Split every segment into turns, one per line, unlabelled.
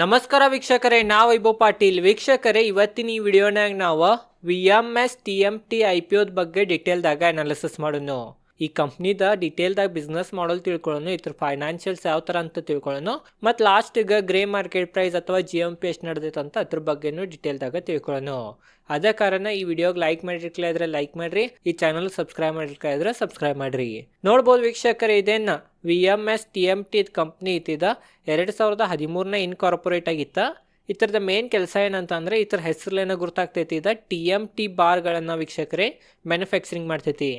ನಮಸ್ಕಾರ ವೀಕ್ಷಕರೇ ನಾ ವೈಭವ್ ಪಾಟೀಲ್. ವೀಕ್ಷಕರೇ, ಇವತ್ತಿನ ಈ ವಿಡಿಯೋನಾಗ ನಾವು V M S T M T I P ಒದ ಬಗ್ಗೆ ಡಿಟೇಲ್ದಾಗ ಅನಾಲಿಸಿಸ್ ಮಾಡೋಣ. ಈ ಕಂಪ್ನಿದ ಡಿಟೇಲ್ದಾಗ ಬಿಸ್ನೆಸ್ ಮಾಡಲ್ ತಿಳ್ಕೊಳ್ಳೋಣ ಇದ್ರ ಫೈನಾನ್ಷಿಯಲ್ಸ್ ಯಾವ ಥರ ಅಂತ ತಿಳ್ಕೊಳ್ಳೋಣ ಮತ್ತು ಲಾಸ್ಟಿಗೆ ಗ್ರೇ ಮಾರ್ಕೆಟ್ ಪ್ರೈಸ್ ಅಥವಾ ಜಿ ಎಂ ಪಿ ಎಷ್ಟು ನಡೆದೈತೆ ಅಂತ ಅದ್ರ ಬಗ್ಗೆನೂ ಡಿಟೇಲ್ದಾಗ ತಿಳ್ಕೊಳ್ಳೋಣ ಅದ ಕಾರಣ ಈ ವಿಡಿಯೋಗೆ ಲೈಕ್ ಮಾಡಿರ್ಲಿಲ್ಲ ಇದ್ರೆ ಲೈಕ್ ಮಾಡಿರಿ, ಈ ಚಾನಲ್ ಸಬ್ಸ್ಕ್ರೈಬ್ ಮಾಡಿರ್ಕಲ ಇದ್ರೆ ಸಬ್ಸ್ಕ್ರೈಬ್ ಮಾಡಿರಿ. ನೋಡ್ಬೋದು ವೀಕ್ಷಕರೇ, ಇದೇನು V M S T M T company ಇತ್ತಿದ ಎರಡು ಸಾವಿರದ ಹದಿಮೂರನೇ ಇನ್ಕಾರ್ಪೊರೇಟ್ ಆಗಿತ್ತ. ಇತರದ ಮೇನ್ ಕೆಲಸ ಏನಂತಂದರೆ ಈ ಥರ ಹೆಸರಲ್ಲೇನೋ ಗುರ್ತಾಗ್ತೈತಿ, ಇದ ಟಿ ಎಂ ಟಿ ಬಾರ್ಗಳನ್ನು ವೀಕ್ಷಕರೇ ಮ್ಯಾನುಫ್ಯಾಕ್ಚರಿಂಗ್ ಮಾಡ್ತೈತಿ.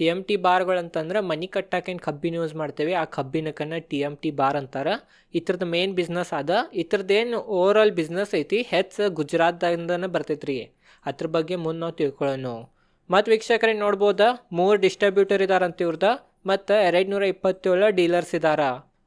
ಟಿ ಎಂ ಟಿ ಬಾರ್ಗಳಂತಂದ್ರೆ ಮನಿ ಕಟ್ಟಾಕೇನು ಕಬ್ಬಿನ ಯೂಸ್ ಮಾಡ್ತೇವೆ. ಆ ಕಬ್ಬಿನಕನ್ನ ಟಿ ಎಂ ಟಿ ಬಾರ್ ಅಂತಾರೆ. ಇದ್ರದ್ದು ಮೇನ್ ಬಿಸ್ನೆಸ್ ಅದ. ಇದ್ರದ್ದೇನು ಓವರ್ ಆಲ್ ಬಿಸ್ನೆಸ್ ಐತಿ. ಹೆಚ್ಚು ಗುಜರಾತ್ದಿಂದನೇ ಬರ್ತೈತ್ರಿ. ಅದ್ರ ಬಗ್ಗೆ ಮುಂದೆ ನಾವು ತಿಳ್ಕೊಳ್ಳೋಣ ಮತ್ತು ವೀಕ್ಷಕರೇ ನೋಡ್ಬೋದ? ಮೂರು ಡಿಸ್ಟ್ರಿಬ್ಯೂಟರ್ ಇದಾರಂತ ಇವ್ರದ. ಮತ್ತು ಎರಡು ನೂರ ಇಪ್ಪತ್ತೇಳು ಡೀಲರ್ಸ್ ಇದಾರ.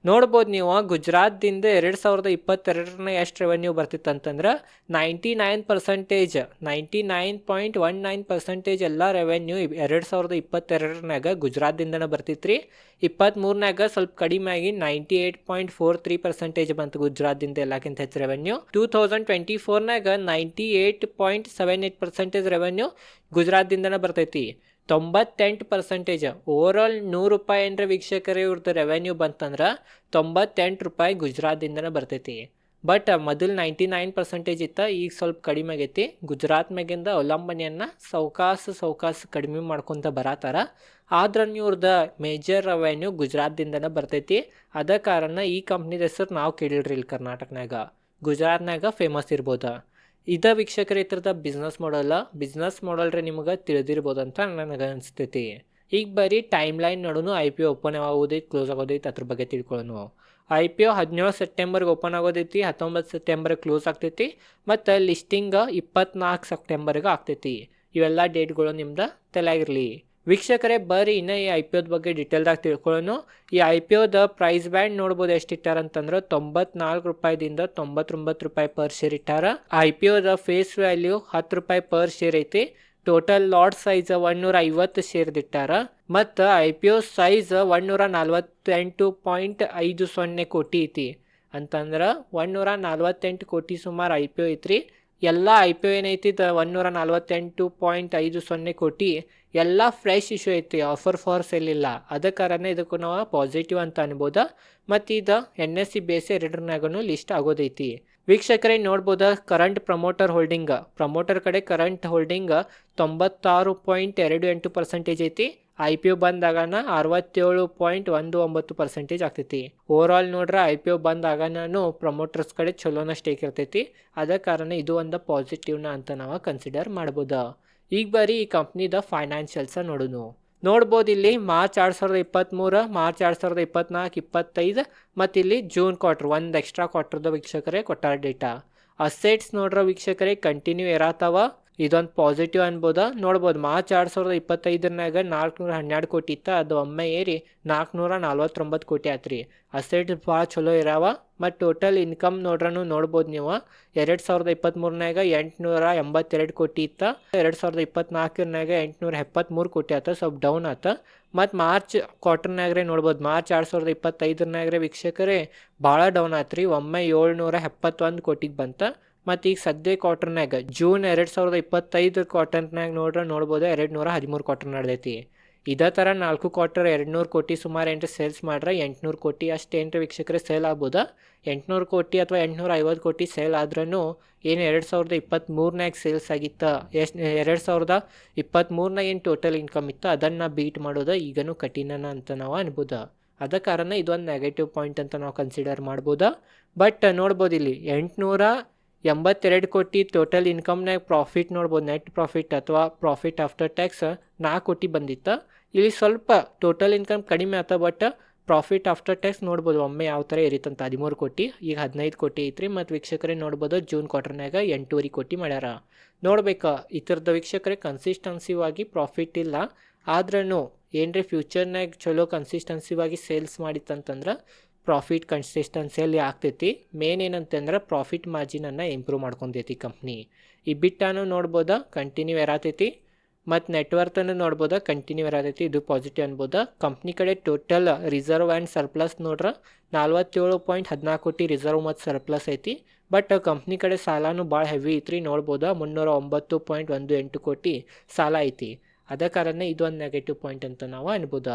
ನೋಡ್ಬೋದು ನೀವು, ಗುಜರಾತ್ದಿಂದ ಎರಡು ಸಾವಿರದ ಇಪ್ಪತ್ತೆರಡರನ್ನ ಎಷ್ಟು ರೆವೆನ್ಯೂ ಬರ್ತಿತ್ತು ಅಂತಂದ್ರೆ ninety nine percentage ninety nine point one nine percentage ಎಲ್ಲ ರೆವೆನ್ಯೂ ಎರಡು ಸಾವಿರದ ಇಪ್ಪತ್ತೆರಡರನಾಗ ಗುಜರಾತ್ದಿಂದನೇ ಬರ್ತಿತ್ತು ರೀ ಇಪ್ಪತ್ತ್ಮೂರನಾಗ ಸ್ವಲ್ಪ ಕಡಿಮೆ ಆಗಿ ninety eight point four three percentage ಬಂತು ಗುಜರಾತ್ದಿಂದ ಎಲ್ಲಕ್ಕಿಂತ ಹೆಚ್ಚು revenue two thousand twenty ಫೋರ್ನಾಗ ninety eight point seven eight percentage revenue ಗುಜರಾತ್ದಿಂದನೇ ಬರ್ತೈತಿ. ತೊಂಬತ್ತೆಂಟು ಪರ್ಸೆಂಟೇಜ್ ಓವರ್ ಆಲ್ ನೂರು ರೂಪಾಯಿ ಏನರ ವೀಕ್ಷಕರೇ ಇವ್ರದ್ದು ರೆವೆನ್ಯೂ ಬಂತಂದ್ರೆ ತೊಂಬತ್ತೆಂಟು ರೂಪಾಯಿ ಗುಜರಾತ್ದಿಂದನೇ ಬರ್ತೈತಿ. ಬಟ್ ಮೊದಲು ನೈಂಟಿ ನೈನ್ ಪರ್ಸೆಂಟೇಜ್ ಇತ್ತು, ಈಗ ಸ್ವಲ್ಪ ಕಡಿಮೆ ಆಗೈತಿ. ಗುಜರಾತ್ ಮ್ಯಾಗಿಂದ ಅವಲಂಬನೆಯನ್ನು ಸೌಕಾಸ ಸೌಕಾಸ ಕಡಿಮೆ ಮಾಡ್ಕೊತ ಬರತ್ತಾರ. ಆದ್ರೆ ಇವ್ರದ್ದು ಮೇಜರ್ ರೆವೆನ್ಯೂ ಗುಜರಾತ್ದಿಂದನೇ ಬರ್ತೈತಿ. ಅದ ಕಾರಣ ಈ ಕಂಪ್ನಿದ ಹೆಸರು ನಾವು ಕೇಳಿಲ್ರಿ ಇಲ್ಲಿ ಕರ್ನಾಟಕನಾಗ ಗುಜರಾತ್ನಾಗ ಫೇಮಸ್ ಇರ್ಬೋದು. ಇದ ವೀಕ್ಷಕರ ಇತರದ ಬಿಸ್ನೆಸ್ ಮಾಡಲ್ಲ ಬಿಸ್ನೆಸ್ ಮಾಡಲ್ ರೀ ನಿಮಗೆ ತಿಳಿದಿರ್ಬೋದು ಅಂತ ನನಗೆ ಅನಿಸ್ತೈತಿ. ಈಗ ಬರೀ ಟೈಮ್ ಲೈನ್ ನೋಡೋನು ಐ ಪಿ ಒ ಓಪನ್ ಆಗೋದೈತಿ ಕ್ಲೋಸ್ ಆಗೋದೈತಿ ಅದ್ರ ಬಗ್ಗೆ ತಿಳ್ಕೊಳ್ಳೋಣ ಐ ಪಿ ಒ ಹದಿನೇಳು ಸೆಪ್ಟೆಂಬರ್ಗೆ ಓಪನ್ ಆಗೋದೈತಿ, ಹತ್ತೊಂಬತ್ತು ಸೆಪ್ಟೆಂಬರ್ಗೆ ಕ್ಲೋಸ್ ಆಗ್ತೈತಿ, ಮತ್ತು ಲಿಸ್ಟಿಂಗ್ ಇಪ್ಪತ್ನಾಲ್ಕು ಸೆಪ್ಟೆಂಬರ್ಗೆ ಆಗ್ತೈತಿ. ಇವೆಲ್ಲ ಡೇಟ್ಗಳು ನಿಮ್ದು ತಲೆಯಾಗಿರಲಿ ವೀಕ್ಷಕರೇ, ಬರ್ರಿ, ಇನ್ನು ಈ ಐ ಪಿ ಒದ ಬಗ್ಗೆ ಡಿಟೇಲ್ದಾಗ ತಿಳ್ಕೊಳ್ಳೋಣ ಈ ಐ ಪಿ ಒದ ಪ್ರೈಸ್ ಬ್ಯಾಂಡ್ ನೋಡ್ಬೋದು ಎಷ್ಟು ಇಟ್ಟಾರ ಅಂತಂದ್ರೆ ತೊಂಬತ್ನಾಲ್ಕು ರೂಪಾಯಿದಿಂದ ತೊಂಬತ್ತೊಂಬತ್ತು ರೂಪಾಯಿ ಪರ್ ಶೇರ್ ಇಟ್ಟಾರ. ಐ ಪಿ ಒದ ಫೇಸ್ ವ್ಯಾಲ್ಯೂ ಹತ್ತು ರೂಪಾಯಿ ಪರ್ ಶೇರ್ ಐತಿ. ಟೋಟಲ್ ಲಾಟ್ ಸೈಜ್ ಒನ್ನೂರ ಐವತ್ತು ಶೇರ್ದಿಟ್ಟಾರ ಮತ್ತು ಐ ಪಿ ಒ ಸೈಜ್ ಒನ್ನೂರ ನಲ್ವತ್ತೆಂಟು ಪಾಯಿಂಟ್ ಐದು ಸೊನ್ನೆ ಕೋಟಿ ಐತಿ. ಅಂತಂದ್ರೆ ಒನ್ನೂರ ನಲ್ವತ್ತೆಂಟು ಕೋಟಿ ಸುಮಾರು ಐ ಪಿ ಒ ಐತ್ರಿ. ಎಲ್ಲ ಐ ಪಿ ಒ ಏನೈತಿ? ಒಂದು ಒನ್ನೂರ ನಲ್ವತ್ತೆಂಟು ಪಾಯಿಂಟ್ ಐದು ಸೊನ್ನೆ ಕೋಟಿ. ಎಲ್ಲ ಫ್ರೆಶ್ ಇಶ್ಯೂ ಐತಿ. ಆಫರ್ ಫಾರ್ ಸೇಲ್ ಇಲ್ಲ. ಅದ ಕಾರಣ ಇದಕ್ಕೂ ನಾವು ಪಾಸಿಟಿವ್ ಅಂತ ಅನ್ಬೋದು. ಮತ್ತು ಇದು ಎನ್ ಎಸ್ ಸಿ ಬೇಸ್ ಎರಡರನಾಗೂ ಲಿಸ್ಟ್ ಆಗೋದೈತಿ. ವೀಕ್ಷಕರೇ, ನೋಡ್ಬೋದ ಕರೆಂಟ್ ಪ್ರಮೋಟರ್ ಹೋಲ್ಡಿಂಗ್. ಪ್ರಮೋಟರ್ ಕಡೆ ಕರೆಂಟ್ ಹೋಲ್ಡಿಂಗ್ ತೊಂಬತ್ತಾರು ಪಾಯಿಂಟ್ ಎರಡು ಎಂಟು ಪರ್ಸೆಂಟೇಜ್ ಐತಿ. ಐ ಪಿ ಯು ಬಂದಾಗನ ಅರವತ್ತೇಳು ಪಾಯಿಂಟ್ ಒಂದು ಒಂಬತ್ತು ಪರ್ಸೆಂಟೇಜ್ ಆಗ್ತೈತಿ. ಓವರ್ ಆಲ್ ನೋಡ್ರೆ ಐ ಪಿ ಒ ಬಂದಾಗನೂ ಪ್ರಮೋಟರ್ಸ್ ಕಡೆ ಚಲೋನ ಸ್ಟೇಕ್ ಇರ್ತೈತಿ. ಅದ ಕಾರಣ ಇದು ಒಂದು ಪಾಸಿಟಿವ್ನ ಅಂತ ನಾವು ಕನ್ಸಿಡರ್ ಮಾಡ್ಬೋದು. ಈಗ ಬರೀ ಈ ಕಂಪ್ನಿದ ಫೈನಾನ್ಷಿಯಲ್ಸ ನೋಡೋಣ ನೋಡ್ಬೋದು ಇಲ್ಲಿ ಮಾರ್ಚ್ ಎರಡು ಸಾವಿರದ ಇಪ್ಪತ್ತ್ಮೂರು ಮಾರ್ಚ್ ಎರಡು ಸಾವಿರದ ಇಪ್ಪತ್ನಾಲ್ಕು, ಇಪ್ಪತ್ತೈದು, ಮತ್ತು ಇಲ್ಲಿ ಜೂನ್ ಕ್ವಾರ್ಟರ್ ಒಂದು ಎಕ್ಸ್ಟ್ರಾ ಕ್ವಾರ್ಟರ್ದ ವೀಕ್ಷಕರೇ ಕೊಟ್ಟಾರ ಡೇಟಾ ಅಸೆಟ್ಸ್ ನೋಡ್ರ ವೀಕ್ಷಕರೇ ಕಂಟಿನ್ಯೂ ಇರತ್ತವ ಇದೊಂದು ಪಾಸಿಟಿವ್ ಅನ್ಬೋದು? ನೋಡ್ಬೋದು, ಮಾರ್ಚ್ ಎರಡು ಸಾವಿರದ ಇಪ್ಪತ್ತೈದರನಾಗ ನಾಲ್ಕುನೂರ ಹನ್ನೆರಡು ಕೋಟಿ ಇತ್ತು, ಅದು ಒಮ್ಮೆ ಏರಿ ನಾಲ್ಕುನೂರ ನಲ್ವತ್ತೊಂಬತ್ತು ಕೋಟಿ ಆತ್ರಿ. ಅಸೆಟ್ಸ್ ಭಾಳ ಚಲೋ ಇರಾವ ಮತ್ತು ಟೋಟಲ್ ಇನ್ಕಮ್ ನೋಡ್ರೂ ನೋಡ್ಬೋದು ನೀವು. ಎರಡು ಸಾವಿರದ ಇಪ್ಪತ್ತ್ಮೂರನಾಗ ಎಂಟುನೂರ ಎಂಬತ್ತೆರಡು ಕೋಟಿ ಇತ್ತು, ಎರಡು ಸಾವಿರದ ಇಪ್ಪತ್ತ್ನಾಲ್ಕರನಾಗ ಎಂಟುನೂರ ಎಪ್ಪತ್ತ್ಮೂರು ಕೋಟಿ ಆತ, ಸ್ವಲ್ಪ ಡೌನ್ ಆಯ್ತು ಮತ್ತು ಮಾರ್ಚ್ ಕ್ವಾರ್ಟರ್ನಾಗ್ರೆ ನೋಡ್ಬೋದು, ಮಾರ್ಚ್ ಎರಡು ಸಾವಿರದ ಇಪ್ಪತ್ತೈದರನಾಗ್ರೆ ವೀಕ್ಷಕರೇ, ಭಾಳ ಡೌನ್ ಆತ್ರಿ, ಒಮ್ಮೆ ಏಳ್ನೂರ ಎಪ್ಪತ್ತೊಂದು ಕೋಟಿಗೆ ಬಂತ. ಮತ್ತು ಈಗ ಸದ್ಯ ಕ್ವಾರ್ಟರ್ನಾಗ ಜೂನ್ ಎರಡು ಸಾವಿರದ ಇಪ್ಪತ್ತೈದು ಕ್ವಾರ್ಟರ್ನಾಗ ನೋಡ್ರೆ ನೋಡ್ಬೋದು ಎರಡು ನೂರ ಹದಿಮೂರು ಕ್ವಾರ್ಟರ್ ನಡೆದೈತಿ. ಇದೇ ಥರ ನಾಲ್ಕು ಕ್ವಾರ್ಟರ್ ಎರಡು ನೂರು ಕೋಟಿ ಸುಮಾರು ಎಂಟು ಸೇಲ್ಸ್ ಮಾಡ್ರೆ, ಎಂಟುನೂರು ಕೋಟಿ ಅಷ್ಟು ಎಂಟು ವೀಕ್ಷಕರೇ ಸೇಲ್ ಆಗ್ಬೋದಾ? ಎಂಟುನೂರು ಕೋಟಿ ಅಥವಾ ಎಂಟುನೂರ ಐವತ್ತು ಕೋಟಿ ಸೇಲ್ ಆದ್ರೂ ಏನು ಎರಡು ಸಾವಿರದ ಇಪ್ಪತ್ತ್ಮೂರನಾಗ ಸೇಲ್ಸ್ ಆಗಿತ್ತು? ಎಷ್ಟು, ಎರಡು ಸಾವಿರದ ಇಪ್ಪತ್ತ್ಮೂರನಾಗ ಏನು ಟೋಟಲ್ ಇನ್ಕಮ್ ಇತ್ತು? ಅದನ್ನು ಬೀಟ್ ಮಾಡೋದು ಈಗನೂ ಕಠಿಣನ ಅಂತ ನಾವು ಅನ್ಬೋದ. ಅದ ಕಾರಣ ಇದೊಂದು ನೆಗೆಟಿವ್ ಪಾಯಿಂಟ್ ಅಂತ ನಾವು ಕನ್ಸಿಡರ್ ಮಾಡ್ಬೋದಾ. ಬಟ್ ನೋಡ್ಬೋದು ಇಲ್ಲಿ ಎಂಟುನೂರ ಎಂಬತ್ತೆರಡು ಕೋಟಿ ಟೋಟಲ್ ಇನ್ಕಮ್ನಾಗ ಪ್ರಾಫಿಟ್ ನೋಡ್ಬೋದು ನೆಟ್ ಪ್ರಾಫಿಟ್ ಅಥವಾ ಪ್ರಾಫಿಟ್ ಆಫ್ಟರ್ ಟ್ಯಾಕ್ಸ್ ನಾಲ್ಕು ಕೋಟಿ ಬಂದಿತ್ತು. ಇಲ್ಲಿ ಸ್ವಲ್ಪ ಟೋಟಲ್ ಇನ್ಕಮ್ ಕಡಿಮೆ ಆತ ಬಟ್ ಪ್ರಾಫಿಟ್ ಆಫ್ಟರ್ ಟ್ಯಾಕ್ಸ್ ನೋಡ್ಬೋದು, ಒಮ್ಮೆ ಯಾವ ಥರ ಇರಿತಂತ ಹದಿಮೂರು ಕೋಟಿ, ಈಗ ಹದಿನೈದು ಕೋಟಿ ಐತ್ರಿ, ಮತ್ತು ವೀಕ್ಷಕರೇ ನೋಡ್ಬೋದು, ಜೂನ್ ಕ್ವಾರ್ಟರ್ನಾಗ ಎಂಟೂವರೆ ಕೋಟಿ ಮಾಡ್ಯಾರ. ನೋಡ್ಬೇಕು ಈ ಥರದ ವೀಕ್ಷಕರೇ ಕನ್ಸಿಸ್ಟೆನ್ಸಿವಾಗಿ ಪ್ರಾಫಿಟ್ ಇಲ್ಲ. ಆದ್ರೂ ಏನ್ರಿ ಫ್ಯೂಚರ್ನಾಗ ಚಲೋ ಕನ್ಸಿಸ್ಟೆನ್ಸಿವಾಗಿ ಸೇಲ್ಸ್ ಮಾಡಿತ್ತಂತಂದ್ರೆ ಪ್ರಾಫಿಟ್ ಕನ್ಸಿಸ್ಟೆನ್ಸಿಯಲ್ಲಿ ಆಗ್ತೈತಿ. ಮೇನ್ ಏನಂತಂದ್ರೆ ಪ್ರಾಫಿಟ್ ಮಾರ್ಜಿನನ್ನು ಇಂಪ್ರೂವ್ ಮಾಡ್ಕೊಂತೈತಿ ಕಂಪ್ನಿ ಈ ಬಿಟ್ಟಾನು ನೋಡ್ಬೋದಾ ಕಂಟಿನ್ಯೂ ಇರತೈತಿ ಮತ್ತು ನೆಟ್ವರ್ತನ್ನು ನೋಡ್ಬೋದು ಕಂಟಿನ್ಯೂ ಇರತೈತಿ ಇದು ಪಾಸಿಟಿವ್ ಅನ್ಬೋದು. ಕಂಪ್ನಿ ಕಡೆ ಟೋಟಲ್ ರಿಸರ್ವ್ ಆ್ಯಂಡ್ ಸರ್ಪ್ಲಸ್ ನೋಡ್ರೆ ನಲ್ವತ್ತೇಳು ಪಾಯಿಂಟ್ ಹದಿನಾಲ್ಕು ಕೋಟಿ ರಿಸರ್ವ್ ಮತ್ತು ಸರ್ಪ್ಲಸ್ ಐತಿ. ಬಟ್ ಕಂಪ್ನಿ ಕಡೆ ಸಾಲನೂ ಭಾಳ ಹೆವಿ ಐತ್ರಿ. ನೋಡ್ಬೋದು ಮುನ್ನೂರ ಒಂಬತ್ತು ಪಾಯಿಂಟ್ ಒಂದು ಎಂಟು ಕೋಟಿ ಸಾಲ ಐತಿ. ಅದ ಕಾರಣ ಇದೊಂದು ನೆಗೆಟಿವ್ ಪಾಯಿಂಟ್ ಅಂತ ನಾವು ಅನ್ಬೋದ.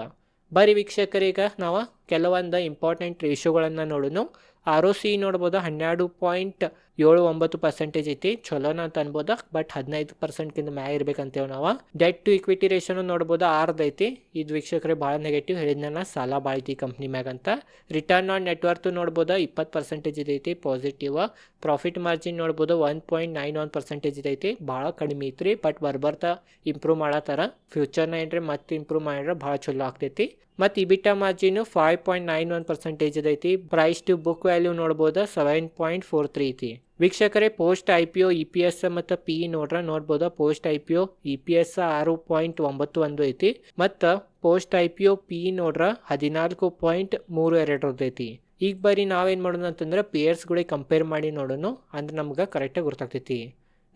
ಬರೀ ವೀಕ್ಷಕರೀಗ ನಾವು ಕೆಲವೊಂದು ಇಂಪಾರ್ಟೆಂಟ್ ರೇಷೋಗಳನ್ನು ನೋಡೋಣ ಆರ್ ಒ ಸಿ ನೋಡ್ಬೋದು ಹನ್ನೆರಡು ಪಾಯಿಂಟ್ ಏಳು ಒಂಬತ್ತು ಪರ್ಸೆಂಟೇಜ್ ಐತಿ. ಚಲೋನ ಅಂತ ಅನ್ಬೋದ ಬಟ್ ಹದಿನೈದು ಪರ್ಸೆಂಟ್ಗಿಂತ ಮ್ಯಾಗ ಇರ್ಬೇಕಂತೇವೆ ನಾವು. ಡೆಟ್ ಟು ಇಕ್ವಿಟಿ ರೇಷನು ನೋಡ್ಬೋದು, ಆರ್ದು ಐತಿ. ಇದು ವೀಕ್ಷಕರೇ ಭಾಳ ನೆಗೆಟಿವ್ ಹೇಳಿದ್ನ ಸಾಲ ಭಾಳ ಐತಿ ಕಂಪ್ನಿ ಮ್ಯಾಗ ಅಂತ. ರಿಟರ್ನ್ ಆನ್ ನೆಟ್ವರ್ಕ್ ನೋಡ್ಬೋದು, ಇಪ್ಪತ್ತು ಪರ್ಸೆಂಟೇಜ್ ಇದೈತಿ ಪಾಸಿಟಿವ್ ಪ್ರಾಫಿಟ್ ಮಾರ್ಜಿನ್ ನೋಡ್ಬೋದು one point nine one percentage ಇದೈತಿ. ಭಾಳ ಕಡಿಮೆ ಐತ್ರಿ ಬಟ್ ಬರ್ಬರ್ತಾ ಇಂಪ್ರೂವ್ ಮಾಡತ್ತಾರ. ಫ್ಯೂಚರ್ನ ಏನ್ರಿ ಮತ್ತೆ ಇಂಪ್ರೂವ್ ಮಾಡಿದ್ರೆ ಭಾಳ ಚಲೋ ಆಗ್ತೈತಿ. ಮತ್ತು EBITA margin five point nine one percentage ಇದೈತಿ. Price to book value ನೋಡ್ಬೋದು ಸೆವೆನ್ ಪಾಯಿಂಟ್ ಫೋರ್ ತ್ರೀ ಐತಿ. ವೀಕ್ಷಕರೇ, post I P O E P S ಮತ್ತು ಪಿ ನೋಡ್ರೆ ನೋಡ್ಬೋದು. Post I P O E P S ಆರು ಪಾಯಿಂಟ್ ಒಂಬತ್ತು ಒಂದು ಐತಿ. ಮತ್ತು post I P O P ನೋಡ್ರೆ ಹದಿನಾಲ್ಕು ಪಾಯಿಂಟ್ ಮೂರು ಎರಡರದ್ದು ಐತಿ. ಈಗ ಬರೀ ನಾವೇನು ಮಾಡೋಣ ಅಂತಂದ್ರೆ ಪೇಯರ್ಸ್ಗಳಿಗೆ ಕಂಪೇರ್ ಮಾಡಿ ನೋಡೋಣ ಅಂದ್ರೆ ನಮ್ಗೆ ಕರೆಕ್ಟಾಗಿ ಗೊತ್ತಾಗ್ತೈತಿ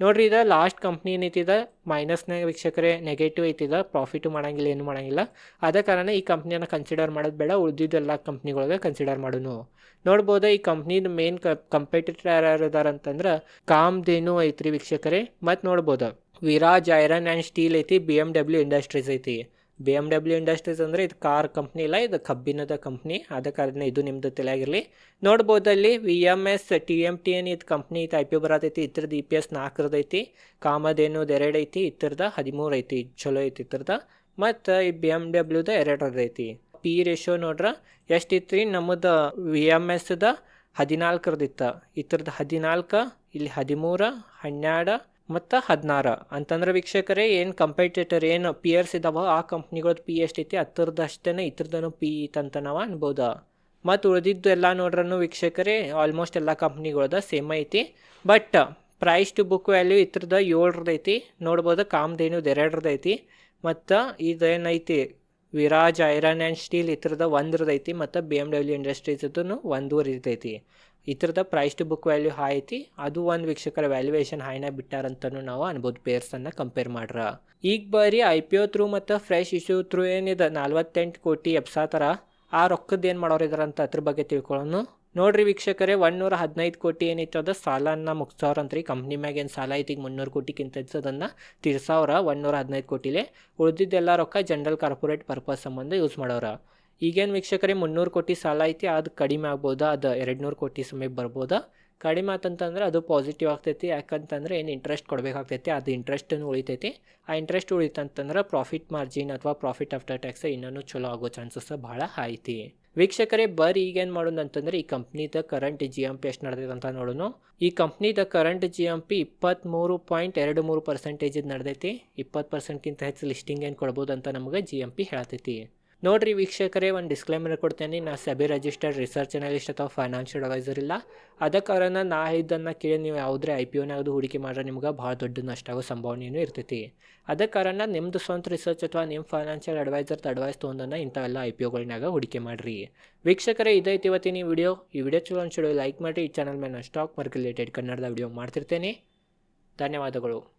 ನೋಡ್ರಿ, ಇದು ಲಾಸ್ಟ್ ಕಂಪ್ನಿ ಏನೈತಿದ? ಮೈನಸ್ನಾಗ ವೀಕ್ಷಕರೇ ನೆಗೆಟಿವ್ ಐತಿದ ಪ್ರಾಫಿಟು ಮಾಡಂಗಿಲ್ಲ, ಏನು ಮಾಡಂಗಿಲ್ಲ. ಅದ ಕಾರಣ ಈ ಕಂಪ್ನಿಯನ್ನು ಕನ್ಸಿಡರ್ ಮಾಡೋದು ಬೇಡ, ಉಳಿದಿದ್ದೆಲ್ಲ ಕಂಪ್ನಿಗಳಿಗೆ ಕನ್ಸಿಡರ್ ಮಾಡೋನು. ನೋಡ್ಬೋದು, ಈ ಕಂಪ್ನಿದ ಮೇನ್ ಕಂಪೆಟಿಟರ್ ಯಾರು ಅಂತಂದ್ರೆ ಕಾಮ್ದೇನು ಐತ್ರಿ ವೀಕ್ಷಕರೇ. ಮತ್ತು ನೋಡ್ಬೋದು, ವಿರಾಜ್ ಐರನ್ ಆ್ಯಂಡ್ ಸ್ಟೀಲ್ ಐತಿ ಬಿ ಎಂ ಡಬ್ಲ್ಯೂ ಇಂಡಸ್ಟ್ರೀಸ್ ಐತಿ. ಬಿ ಎಂ ಡಬ್ಲ್ಯೂ ಇಂಡಸ್ಟ್ರೀಸ್ ಅಂದರೆ ಇದು ಕಾರ್ ಕಂಪ್ನಿ ಇಲ್ಲ, ಇದು ಕಬ್ಬಿಣದ ಕಂಪ್ನಿ ಅದ ಕಾರಣ ಇದು ನಿಮ್ಮದು ತಲೆಯಾಗಿರಲಿ. ನೋಡ್ಬೋದು ಅಲ್ಲಿ V M S T M T N ಇದು ಕಂಪ್ನಿ ಇದು ಐ ಪಿ ಬರತೈತಿ, ಇದ್ರದ್ದು ಇ ಪಿ ಎಸ್ ನಾಲ್ಕರದ್ದು ಐತಿ ಕಾಮಧೇನುದು ಎರಡು ಐತಿ ಇತ್ರದ ಹದಿಮೂರು ಐತಿ, ಚಲೋ ಐತಿ ಇತ್ರದ ಮತ್ತು ಈ ಬಿ ಎಂ ಡಬ್ಲ್ಯೂದ ಎರಡರದ್ದು ಐತಿ. ಪಿ ರೇಷೋ ನೋಡ್ರ ಎಷ್ಟಿತ್ತು ರೀ ನಮ್ಮದು ವಿ ಎಂ ಎಸ್ದ ಹದಿನಾಲ್ಕರದಿತ್ತ ಇತ್ತು. ಇದ್ರದ್ದು ಹದಿನಾಲ್ಕು, ಇಲ್ಲಿ ಹದಿಮೂರು, ಹನ್ನೆರಡು ಮತ್ತು ಹದಿನಾರು. ಅಂತಂದ್ರೆ ವೀಕ್ಷಕರೇ, ಏನು ಕಂಪೆಟೇಟರ್ ಏನು ಪಿಯರ್ಸ್ ಇದಾವ, ಆ ಕಂಪ್ನಿಗಳದ್ದು ಪಿ ಎಷ್ಟೈತಿ ಐತಿ ಅಷ್ಟೇ ಇತ್ರದನು ಪಿ ಅಂತ ನಾವು ಅನ್ಬೋದು. ಮತ್ತು ಉಳಿದಿದ್ದು ಎಲ್ಲ ನೋಡ್ರೂ ವೀಕ್ಷಕರೇ ಆಲ್ಮೋಸ್ಟ್ ಎಲ್ಲ ಕಂಪ್ನಿಗಳದ ಸೇಮ್ ಐತಿ. But price to book value ಇದ್ರದ್ದು ಏಳರದ್ದು ಐತಿ. ನೋಡ್ಬೋದು ಕಾಮ್ದೇನು ಎರಡರದ್ದು ಐತಿ. ಮತ್ತು ಇದೇನೈತಿ, ವಿರಾಜ್ ಐರನ್ ಆ್ಯಂಡ್ ಸ್ಟೀಲ್ ಇತ್ರದ ಒಂದ್ರದ್ದು ಐತಿ. ಮತ್ತು ಬಿ ಎಂ ಡಬ್ಲ್ಯೂ ಇಂಡಸ್ಟ್ರೀಸ್ದು ಒಂದೂವರೆ ಇರ್ತೈತಿ ಥರದ price to book value high ಐತಿ. ಅದು ಒಂದು ವೀಕ್ಷಕರ ವ್ಯಾಲ್ಯೂಯೇಷನ್ ಹಾಯ್ನ ಬಿಟ್ಟಾರಂತನೂ ನಾವು ಅನ್ಬೋದು ಪೇರ್ಸನ್ನು ಕಂಪೇರ್ ಮಾಡ್ರ. ಈಗ ಬರೀ ಐ ಪಿ ಒ ಥ್ರೂ ಮತ್ತು ಫ್ರೆಶ್ ಇಶ್ಯೂ ಥ್ರೂ ಏನಿದೆ ನಲ್ವತ್ತೆಂಟು ಕೋಟಿ ಎಬ್ಸಾತರ ಆ ರೊಕ್ಕದ ಏನು ಮಾಡೋರು ಇದಾರೆ ಅಂತ ಅದ್ರ ಬಗ್ಗೆ ತಿಳ್ಕೊಳ್ಳೋಣ ನೋಡ್ರಿ ವೀಕ್ಷಕರೇ ಒನ್ನೂರ ಹದಿನೈದು ಕೋಟಿ ಏನಿತ್ತು ಅದ ಸಾಲನ ರೀ ಕಂಪ್ನಿ ಮ್ಯಾಗ ಏನು ಸಾಲ ಐತಿ, ಈಗ ಮುನ್ನೂರು ಕೋಟಿಗಿಂತ ಅದನ್ನು ತೀರ್ಸವ್ರ ಒನ್ನೂರ ಹದಿನೈದು ಕೋಟಿಲೆ. ಉಳಿದಿದ್ದೆಲ್ಲ ರೊಕ್ಕ ಜನರಲ್ ಕಾರ್ಪೊರೇಟ್ ಪರ್ಪಸ್ ಸಂಬಂಧ ಯೂಸ್ ಮಾಡವ್ರ ಈಗೇನು ವೀಕ್ಷಕರೇ, ಮುನ್ನೂರು ಕೋಟಿ ಸಾಲ ಐತಿ ಅದು ಕಡಿಮೆ ಆಗ್ಬೋದಾ? ಅದು ಎರಡು ನೂರು ಕೋಟಿ ಸಮಯಕ್ಕೆ ಬರ್ಬೋದಾ? ಕಡಿಮೆ ಆತಂತಂದ್ರೆ ಅದು ಪಾಸಿಟಿವ್ ಆಗ್ತೈತಿ, ಯಾಕಂತಂದ್ರೆ ಏನು ಇಂಟ್ರೆಸ್ಟ್ ಕೊಡಬೇಕಾಗ್ತೈತಿ, ಅದು ಇಂಟ್ರೆಸ್ಟನ್ನು ಉಳಿತೈತಿ. ಆ ಇಂಟ್ರೆಸ್ಟ್ ಉಳಿತಂತಂದ್ರೆ ಪ್ರಾಫಿಟ್ ಮಾರ್ಜಿನ್ ಅಥವಾ ಪ್ರಾಫಿಟ್ ಆಫ್ಟರ್ ಟ್ಯಾಕ್ಸ್ ಇನ್ನೂ ಚಲೋ ಆಗೋ ಚಾನ್ಸಸ್ ಭಾಳ ಐತಿ. ವೀಕ್ಷಕರೇ, ಬರೀ ಈಗೇನು ಮಾಡೋದು ಅಂತಂದ್ರೆ ಈ ಕಂಪ್ನಿದ ಕರೆಂಟ್ ಜಿ ಎಂ ಪಿ ಎಷ್ಟು ನಡೆದೈತೆ ಅಂತ ನೋಡೋಣ ಈ ಕಂಪ್ನಿದ ಕರೆಂಟ್ ಜಿ ಎಂ ಪಿ ಇಪ್ಪತ್ತ್ಮೂರು ಪಾಯಿಂಟ್ ಎರಡು ಮೂರು ಪರ್ಸೆಂಟೇಜ್ ನಡೆದೈತಿ. ಇಪ್ಪತ್ತು ಪರ್ಸೆಂಟ್ಗಿಂತ ಹೆಚ್ಚು ಲಿಸ್ಟಿಂಗ್ ಏನು ಕೊಡ್ಬೋದು ಅಂತ ನಮಗೆ ಜಿ ಎಂ ಪಿ ಹೇಳತೈತಿ. ನೋಡ್ರಿ ವೀಕ್ಷಕರೇ, ಒಂದು ಡಿಸ್ಕ್ಲೈಮರ್ ಕೊಡ್ತೇನೆ. ನಾ ಸೆಬಿ ರಿಜಿಸ್ಟರ್ಡ್ ರಿಸರ್ಚ್ ಅನಲಿಸ್ಟ್ ಅಥವಾ ಫೈನಾನ್ಷಿಯಲ್ ಅಡ್ವೈಸರ್ ಇಲ್ಲ. ಅದ ಕಾರಣ ನಾ ಇದನ್ನು ಕೇಳಿ ನೀವು ಯಾವುದೇ ಐ ಪಿ ಒನಾಗದು ಹೂಡಿಕೆ ಮಾಡ್ರೆ ನಿಮ್ಗೆ ಭಾಳ ದೊಡ್ಡ ನಷ್ಟ ಆಗೋ ಸಂಭಾವನೆಯೂ ಇರ್ತೈತಿ. ಅದ ಕಾರಣ ನಿಮ್ಮದು ಸ್ವಂತ ರಿಸರ್ಚ್ ಅಥವಾ ನಿಮ್ಮ ಫೈನಾನ್ಷಿಯಲ್ ಅಡ್ವೈಸರ್ದು ಅಡ್ವೈಸ್ ತೊಗೊಂಡನ್ನ ಇಂಥವೆಲ್ಲ ಐ ಪಿ ಒಗಳನ್ನಾಗ ಹೂಡಿಕೆ ಮಾಡಿರಿ. ವೀಕ್ಷಕರೇ ಇದೈತಿ ಇವತ್ತಿನ ಈ ವಿಡಿಯೋ ಈ ವಿಡಿಯೋ ಚಲೋ ಅನ್ಸಿಡೋ ಲೈಕ್ ಮಾಡಿ ಈ ಚಾನಲ್ ಮೇಲೆ ಸ್ಟಾಕ್ ಮಾರ್ಕೆಟ್ ರಿಲೇಟೆಡ್ ಕನ್ನಡದ ವಿಡಿಯೋ ಮಾಡ್ತಿರ್ತೇನೆ. ಧನ್ಯವಾದಗಳು.